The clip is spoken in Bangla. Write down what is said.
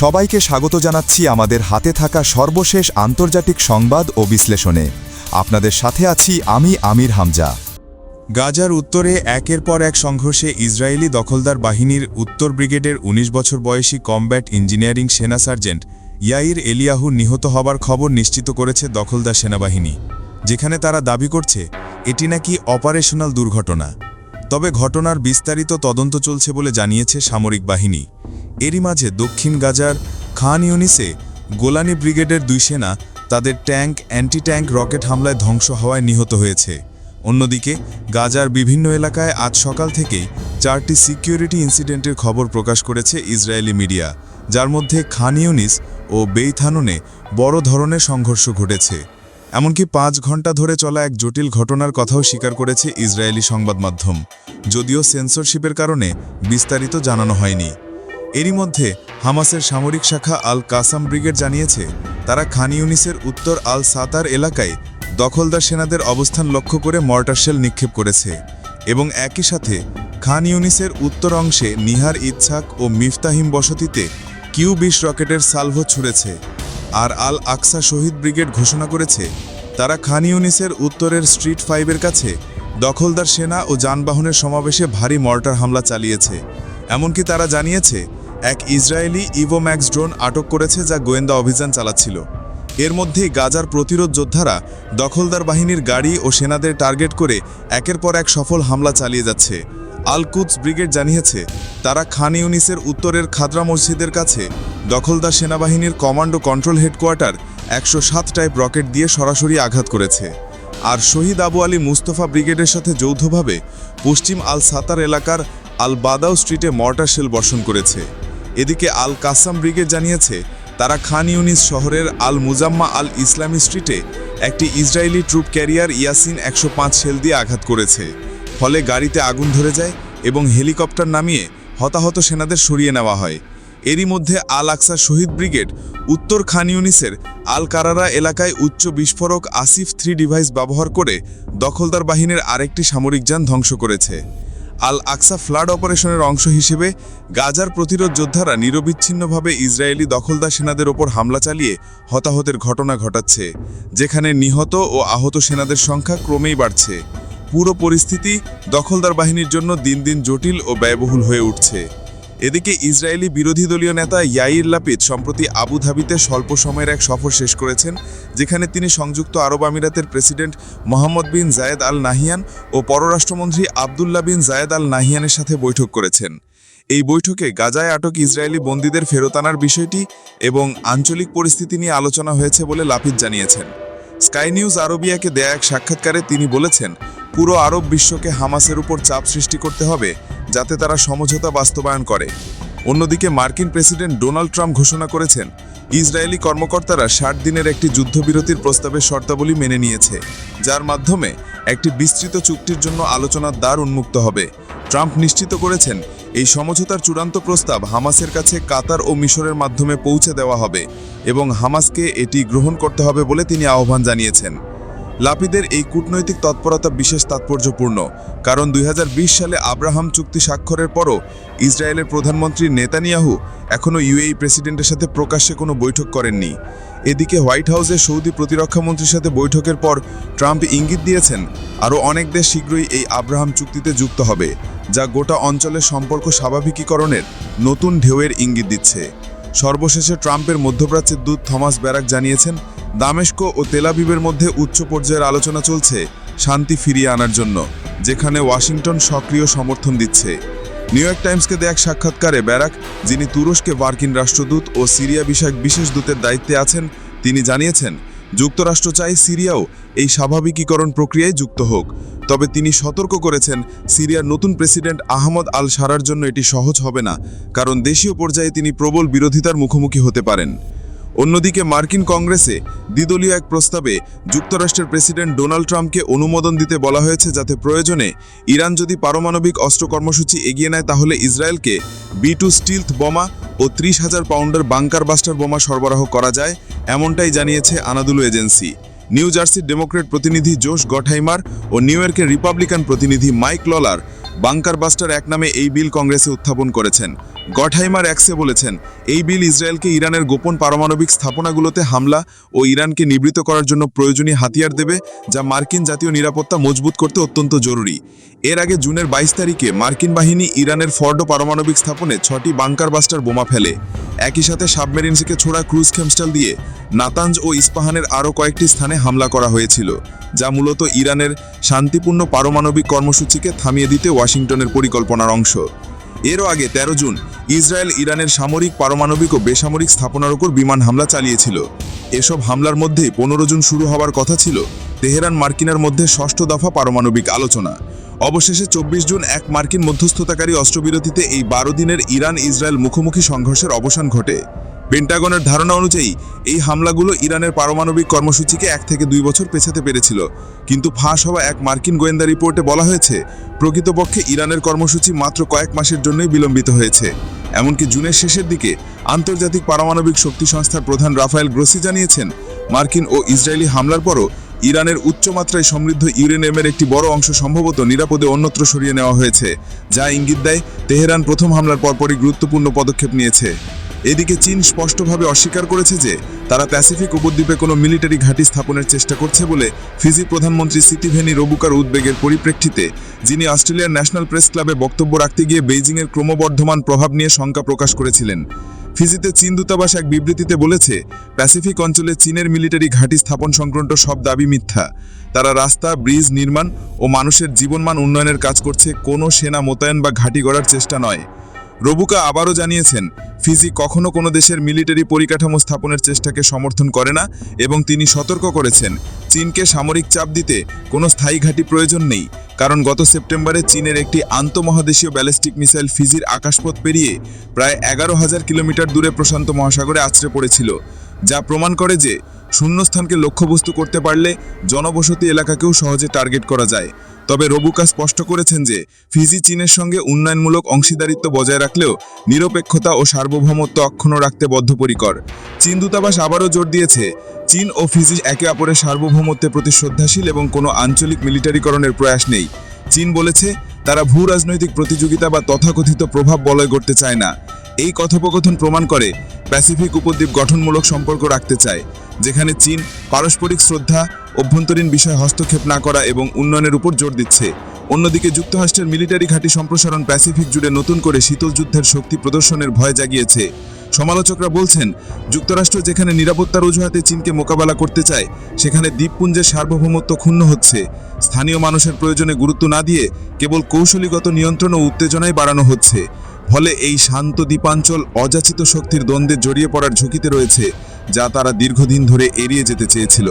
সবাইকে স্বাগত জানাচ্ছি আমাদের হাতে থাকা সর্বশেষ আন্তর্জাতিক সংবাদ ও বিশ্লেষণে। আপনাদের সাথে আছি আমি আমির হামজা। গাজার উত্তরে একের পর এক সংঘর্ষে ইসরায়েলি দখলদার বাহিনীর উত্তর ব্রিগেডের ১৯ বছর বয়সী কমব্যাট ইঞ্জিনিয়ারিং সেনা সার্জেন্ট ইয়াইর এলিয়াহু নিহত হবার খবর নিশ্চিত করেছে দখলদার সেনাবাহিনী। যেখানে তারা দাবি করছে, এটি নাকি অপারেশনাল দুর্ঘটনা। তবে ঘটনার বিস্তারিত তদন্ত চলছে বলে জানিয়েছে সামরিক বাহিনী। এরই মাঝে দক্ষিণ গাজার খান ইউনিসে গোলানি ব্রিগেডের দুই সেনা তাদের ট্যাঙ্ক অ্যান্টি ট্যাঙ্ক রকেট হামলায় ধ্বংস হওয়ায় নিহত হয়েছে। অন্যদিকে, গাজার বিভিন্ন এলাকায় আজ সকাল থেকেই চারটি সিকিউরিটি ইনসিডেন্টের খবর প্রকাশ করেছে ইসরায়েলি মিডিয়া, যার মধ্যে খান ইউনিস ও বেইথানুনে বড় ধরনের সংঘর্ষ ঘটেছে। এমনকি পাঁচ ঘণ্টা ধরে চলা এক জটিল ঘটনার কথাও স্বীকার করেছে ইসরায়েলি সংবাদ মাধ্যম, যদিও সেন্সরশিপের কারণে বিস্তারিত জানানো হয়নি। এরই মধ্যে হামাসের সামরিক শাখা আল কাসাম ব্রিগেড জানিয়েছে, তারা খান ইউনিসের উত্তর আল সাতার এলাকায় দখলদার সেনাদের অবস্থান লক্ষ্য করে মর্টারশেল নিক্ষেপ করেছে এবং একই সাথে খান ইউনিসের উত্তর অংশে নিহার ইচ্ছাক ও মিফতাহিম বসতিতে কিউ বিশ রকেটের সালভো ছুড়েছে। আর আল আকসা শহীদ ব্রিগেড ঘোষণা করেছে, তারা খান ইউনিসের উত্তরের স্ট্রিট ফাইভের কাছে দখলদার সেনা ও যানবাহনের সমাবেশে ভারী মর্টার হামলা চালিয়েছে। এমনকি তারা জানিয়েছে, এক ইসরায়েলি ইভোম্যাক্স ড্রোন আটক করেছে যা গোয়েন্দা অভিযান চালাচ্ছিল। এর মধ্যেই গাজার প্রতিরোধ যোদ্ধারা দখলদার বাহিনীর গাড়ি ও সেনাদের টার্গেট করে একের পর এক সফল হামলা চালিয়ে যাচ্ছে। আল কুদস ব্রিগেড জানিয়েছে, তারা খান ইউনিসের উত্তরের খাদরা মসজিদের কাছে দখলদার সেনাবাহিনীর কমান্ডো কন্ট্রোল হেডকোয়ার্টার একশো সাত টাইপ রকেট দিয়ে সরাসরি আঘাত করেছে। আর শহীদ আবু আলী মুস্তফা ব্রিগেডের সাথে যৌথভাবে পশ্চিম আল সাতার এলাকার আল বাদাও স্ট্রিটে মর্টার শেল বর্ষণ করেছে। এদিকে আল কাসাম ব্রিগেড জানিয়েছে, তারা খান ইউনিস শহরের আল মুজাম্মা আল ইসলামী স্ট্রিটে একটি ইসরায়েলি ট্রুপ ক্যারিয়ার ইয়াসিন একশো পাঁচ শেল দিয়ে আঘাত করেছে। ফলে গাড়িতে আগুন ধরে যায় এবং হেলিকপ্টার নামিয়ে হতাহত সেনাদের সরিয়ে নেওয়া হয়। এরই মধ্যে আল আকসা শহীদ ব্রিগেড উত্তর খান ইউনিসের আল কারারা এলাকায় উচ্চ বিস্ফোরক আসিফ থ্রি ডিভাইস ব্যবহার করে দখলদার বাহিনীর আরেকটি সামরিক যান ধ্বংস করেছে। আল আকসা ফ্লাড অপারেশনের অংশ হিসেবে গাজার প্রতিরোধ যোদ্ধারা নিরবিচ্ছিন্নভাবে ইসরায়েলি দখলদার সেনাদের ওপর হামলা চালিয়ে হতাহতের ঘটনা ঘটাচ্ছে, যেখানে নিহত ও আহত সেনাদের সংখ্যা ক্রমেই বাড়ছে। পুরো পরিস্থিতি দখলদার বাহিনীর জন্য দিন দিন জটিল ও ব্যয়বহুল হয়ে উঠছে। এদিকে ইসরায়েলি বিরোধী দলীয় নেতা ইয়াইর লাপিদ সম্প্রতি আবুধাবিতে স্বল্প সময়ের এক সফর শেষ করেছেন, যেখানে তিনি সংযুক্ত আরব আমিরাতের president Mohammed bin Zayed Al Nahyan ও পররাষ্ট্রমন্ত্রী আবদুল্লাহ বিন জায়েদ আল নাহিয়ানের সাথে বৈঠক করেছেন। এই বৈঠকে গাজায় আটক ইসরায়েলি বন্দীদের ফেরত আনার বিষয়টি এবং আঞ্চলিক পরিস্থিতি নিয়ে আলোচনা হয়েছে বলে লাপিদ জানিয়েছেন। স্কাই নিউজ আরবিয়াকে দেয়া এক সাক্ষাৎকারে তিনি বলেছেন, পুরো আরব বিশ্বকে হামাসের উপর চাপ সৃষ্টি করতে হবে যাতে তারা সমঝোতা বাস্তবায়ন করে। অন্যদিকে মার্কিন প্রেসিডেন্ট ডোনাল্ড ট্রাম্প ঘোষণা করেছেন, ইসরায়েলি কর্মকর্তারা ষাট দিনের একটি যুদ্ধবিরতির প্রস্তাবের শর্তাবলী মেনে নিয়েছে, যার মাধ্যমে একটি বিস্তৃত চুক্তির জন্য আলোচনার দ্বার উন্মুক্ত হবে। ট্রাম্প নিশ্চিত করেছেন, এই সমঝোতার চূড়ান্ত প্রস্তাব হামাসের কাছে কাতার ও মিশরের মাধ্যমে পৌঁছে দেওয়া হবে এবং হামাসকে এটি গ্রহণ করতে হবে বলে তিনি আহ্বান জানিয়েছেন। লাপিদের এই কূটনৈতিক তৎপরতা বিশেষ তাৎপর্যপূর্ণ, কারণ দুই হাজার বিশ সালে আব্রাহাম চুক্তি স্বাক্ষরের পরও ইসরায়েলের প্রধানমন্ত্রী নেতানিয়াহু এখনও ইউএই প্রেসিডেন্টের সাথে প্রকাশ্যে কোনো বৈঠক করেননি। এদিকে হোয়াইট হাউসে সৌদি প্রতিরক্ষামন্ত্রীর সাথে বৈঠকের পর ট্রাম্প ইঙ্গিত দিয়েছেন, আরও অনেক দেশ শীঘ্রই এই আব্রাহাম চুক্তিতে যুক্ত হবে, যা গোটা অঞ্চলের সম্পর্ক স্বাভাবিকীকরণের নতুন ঢেউয়ের ইঙ্গিত দিচ্ছে। সর্বশেষে ট্রাম্পের মধ্যপ্রাচ্যের দূত থমাস ব্যারাক জানিয়েছেন দামেস্কো ও তেলাবিবের মধ্যে উচ্চ পর্যায়ের আলোচনা চলছে শান্তি ফিরিয়ে আনার জন্য, যেখানে ওয়াশিংটন সক্রিয় সমর্থন দিচ্ছে। নিউ ইয়র্ক টাইমসকে দেয়া এক সাক্ষাৎকারে ব্যারাক, যিনি তুরস্কে মার্কিন রাষ্ট্রদূত ও সিরিয়া বিষয়ক বিশেষ দূতের দায়িত্বে আছেন, তিনি জানিয়েছেন, যুক্তরাষ্ট্র চাই সিরিয়াও এই স্বাভাবিকীকরণ প্রক্রিয়ায় যুক্ত হোক। তবে তিনি সতর্ক করেছেন, সিরিয়ার নতুন প্রেসিডেন্ট আহমদ আল সারার জন্য এটি সহজ হবে না, কারণ দেশীয় পর্যায়ে তিনি প্রবল বিরোধিতার মুখোমুখি হতে পারেন। অন্যদিকে মার্কিন কংগ্রেসে দ্বিদলীয় এক প্রস্তাবে যুক্তরাষ্ট্রের প্রেসিডেন্ট ডোনাল্ড ট্রাম্পকে অনুমোদন দিতে বলা হয়েছে যাতে প্রয়োজনে ইরান যদি পারমাণবিক অস্ত্র কর্মসূচি এগিয়ে নেয়, তাহলে ইসরায়েলকে বি টু স্টিলথ বোমা ও ত্রিশ হাজার পাউন্ডের বাংকার বাস্টার বোমা সরবরাহ করা যায়, এমনটাই জানিয়েছে আনাদুলু এজেন্সি। নিউ জার্সির ডেমোক্রেট প্রতিনিধি জোশ গঠাইমার ও নিউ ইয়র্কের রিপাবলিকান প্রতিনিধি মাইক ললার বাংকার বাস্টার এক নামে এই বিল কংগ্রেসে উত্থাপন করেছেন। গঠাইমার অ্যাক্সে বলেছেন, এই বিল ইসরায়েলকে ইরানের গোপন পারমাণবিক স্থাপনাগুলোতে হামলা ও ইরানকে নিবৃত করার জন্য প্রয়োজনীয় হাতিয়ার দেবে, যা মার্কিন জাতীয় নিরাপত্তা মজবুত করতে অত্যন্ত জরুরি। এর আগে জুনের বাইশ তারিখে মার্কিন বাহিনী ইরানের ফর্ডো পারমাণবিক স্থাপনে ছটি বাংকার বাস্টার বোমা ফেলে। একই সাথে সাবমেরিনসকে ছোড়া ক্রুজ খেমস্টাল দিয়ে নাতাঞ্জ ও ইস্পাহানের আরও কয়েকটি স্থানে হামলা করা হয়েছিল, যা মূলত ইরানের শান্তিপূর্ণ পারমাণবিক কর্মসূচিকে থামিয়ে দিতে ওয়াশিংটনের পরিকল্পনার অংশ। এরও আগে ১৩ জুন ইসরায়েল ইরানের সামরিক, পারমাণবিক ও বেসামরিক স্থাপনার উপর বিমান হামলা চালিয়েছিল। এসব হামলার মধ্যে পনেরো জুন শুরু হওয়ার কথা ছিল তেহরান মার্কিনের মধ্যে ষষ্ঠ দফা পারমাণবিক আলোচনা। অবশেষে চব্বিশ জুন এক মার্কিন মধ্যস্থতাকারী অস্ত্রবিরতিতে এই বারো দিনের ইরান ইসরায়েল মুখোমুখি সংঘর্ষের অবসান ঘটে। পেন্টাগনের ধারণা অনুযায়ী, এই হামলাগুলো ইরানের পারমাণবিক কর্মসূচিকে এক থেকে দুই বছর পেছাতে পেরেছিল। কিন্তু ফাঁস হওয়া এক মার্কিন গোয়েন্দা রিপোর্টে বলা হয়েছে, প্রকৃতপক্ষে ইরানের কর্মসূচি মাত্র কয়েক মাসের জন্যই বিলম্বিত হয়েছে। এমনকি জুনের শেষের দিকে, আন্তর্জাতিক পারমাণবিক শক্তি সংস্থার প্রধান রাফায়েল গ্রোসি জানিয়েছেন, মার্কিন ও ইসরায়েলি হামলার পরও ইরানের উচ্চমাত্রায় সমৃদ্ধ ইউরেনিয়ামের একটি বড় অংশ সম্ভবত নিরাপদে অন্যত্র সরিয়ে নেওয়া হয়েছে, যা ইঙ্গিত দেয় তেহরান প্রথম হামলার পরপরই গুরুত্বপূর্ণ পদক্ষেপ নিয়েছে। এদিকে চীন স্পষ্টভাবে অস্বীকার করেছে যে তারা প্যাসিফিক উপদ্বীপে কোনো মিলিটারি ঘাঁটি স্থাপনের চেষ্টা করছে বলে ফিজি প্রধানমন্ত্রী সিতিভেনি রবুকার উদ্বেগের পরিপ্রেক্ষিতে, যিনি অস্ট্রেলিয়ার ন্যাশনাল প্রেস ক্লাবে বক্তব্য রাখতে গিয়ে বেইজিংয়ের ক্রমবর্ধমান প্রভাব নিয়ে শঙ্কা প্রকাশ করেছিলেন। ফিজিতে চীন দূতাবাস এক বিবৃতিতে বলেছে, প্যাসিফিক অঞ্চলে চীনের মিলিটারি ঘাঁটি স্থাপন সংক্রান্ত সব দাবি মিথ্যা। তারা রাস্তা, ব্রিজ নির্মাণ ও মানুষের জীবনমান উন্নয়নের কাজ করছে, কোনো সেনা মোতায়েন বা ঘাঁটি গড়ার চেষ্টা নয়। রবুকা আবারও জানিয়েছেন, ফিজি কখনো কোনো দেশের মিলিটারি পরিকাঠামো স্থাপনের চেষ্টাকে সমর্থন করে না এবং তিনি সতর্ক করেছেন, চীনকে সামরিক চাপ দিতে কোনো স্থায়ী ঘাঁটি প্রয়োজন নেই। কারণ গত সেপ্টেম্বরে চীনের একটি আন্তঃমহাদেশীয় ব্যালিস্টিক মিসাইল ফিজির আকাশপথ পেরিয়ে প্রায় এগারো হাজার কিলোমিটার দূরে প্রশান্ত মহাসাগরে আছড়ে পড়েছিল, যা প্রমাণ করে যে শূন্যস্থানকে লক্ষ্যবস্তু করতে পারলে জনবসতি এলাকাকেও সহজে টার্গেট করা যায়। তবে রবুকা স্পষ্ট করেছেন যে, ফিজি চীনের সঙ্গে উন্নয়নমূলক অংশীদারিত্ব বজায় রাখলেও নিরপেক্ষতা ও সার্বভৌমত্ব অক্ষুণ্ণ রাখতে বদ্ধপরিকর। চীন দূতাবাস আবারও জোর দিয়েছে, চীন ও ফিজি একে অপরের সার্বভৌমত্বের প্রতি শ্রদ্ধাশীল এবং কোনো আঞ্চলিক মিলিটারিকরণের প্রয়াস নেই। চীন বলেছে, তারা ভূ রাজনৈতিক প্রতিযোগিতা বা তথাকথিত প্রভাব বলয় করতে চায় না। এই কথোপকথন প্রমাণ করে, প্যাসিফিক উপদ্বীপ গঠনমূলক সম্পর্ক রাখতে চায়। যেখানে চীন পারস্পরিক শ্রদ্ধা, অভ্যন্তরীণ বিষয়ে হস্তক্ষেপ না করা এবং উন্নয়নের উপর জোর দিচ্ছে। অন্যদিকে যুক্তরাষ্ট্রের মিলিটারি ঘাঁটি সম্প্রসারণ প্যাসিফিক জুড়ে নতুন করে শীতল যুদ্ধের শক্তি প্রদর্শনের ভয় জাগিয়েছে। সমালোচকরা বলছেন, যুক্তরাষ্ট্র যেখানে নিরাপত্তার অজুহাতে চীনকে মোকাবেলা করতে চায়, সেখানে দ্বীপপুঞ্জের সার্বভৌমত্ব ক্ষুণ্ণ হচ্ছে। স্থানীয় মানুষের প্রয়োজনে গুরুত্ব না দিয়ে কেবল কৌশলীগত নিয়ন্ত্রণ ও উত্তেজনাই বাড়ানো হচ্ছে। ফলে এই শান্ত দ্বীপাঞ্চল অযাচিত শক্তির দ্বন্দ্বে জড়িয়ে পড়ার ঝুঁকিতে রয়েছে। যা তারা দীর্ঘদিন ধরে এড়িয়ে যেতে চেয়েছিল।